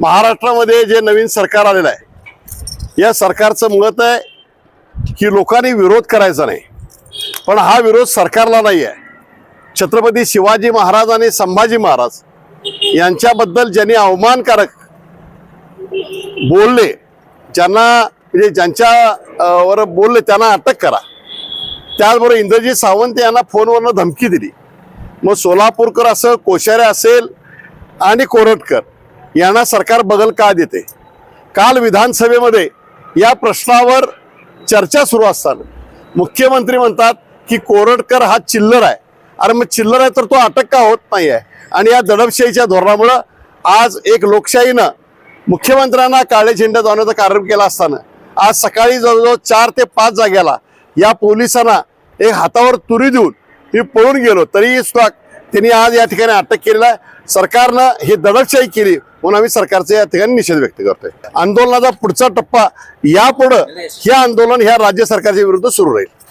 महाराष्ट्रामध्ये जे नवीन सरकार आलेलं आहे या सरकारचं मत आहे की लोकांनी विरोध करायचा नाही. पण हा विरोध सरकारला नाही आहे. छत्रपती शिवाजी महाराज आणि संभाजी महाराज यांच्याबद्दल ज्यांनी अवमानकारक बोलले ज्यांना म्हणजे ज्यांच्या वर बोलले त्यांना अटक करा. त्याचबरोबर इंद्रजीत सावंत यांना फोनवरनं धमकी दिली. मग सोलापूरकर असं कोश्यारे असेल आणि कोरटकर यांना सरकार बगल का देते? काल विधानसभेमध्ये या प्रश्नावर चर्चा सुरू असताना मुख्यमंत्री म्हणतात की कोरटकर हा चिल्लर आहे. अरे मग चिल्लर आहे तर तो अटक का होत नाही आहे आणि या दडपशाहीच्या धोरणामुळं आज एक लोकशाहीनं मुख्यमंत्र्यांना काळे झेंडा जाण्याचा कार्यक्रम केला असताना आज सकाळी जवळजवळ चार ते पाच जाग्याला या पोलिसांना एक हातावर तुरी देऊन मी पळून गेलो. तरीही स्टॉक त्यांनी आज या ठिकाणी अटक केलेला आहे. सरकारनं ही दडपशाही केली म्हणून आम्ही सरकारचा या ठिकाणी निषेध व्यक्त करतोय. आंदोलनाचा पुढचा टप्पा यापुढं हे आंदोलन ह्या राज्य सरकारच्या विरुद्ध सुरू राहील.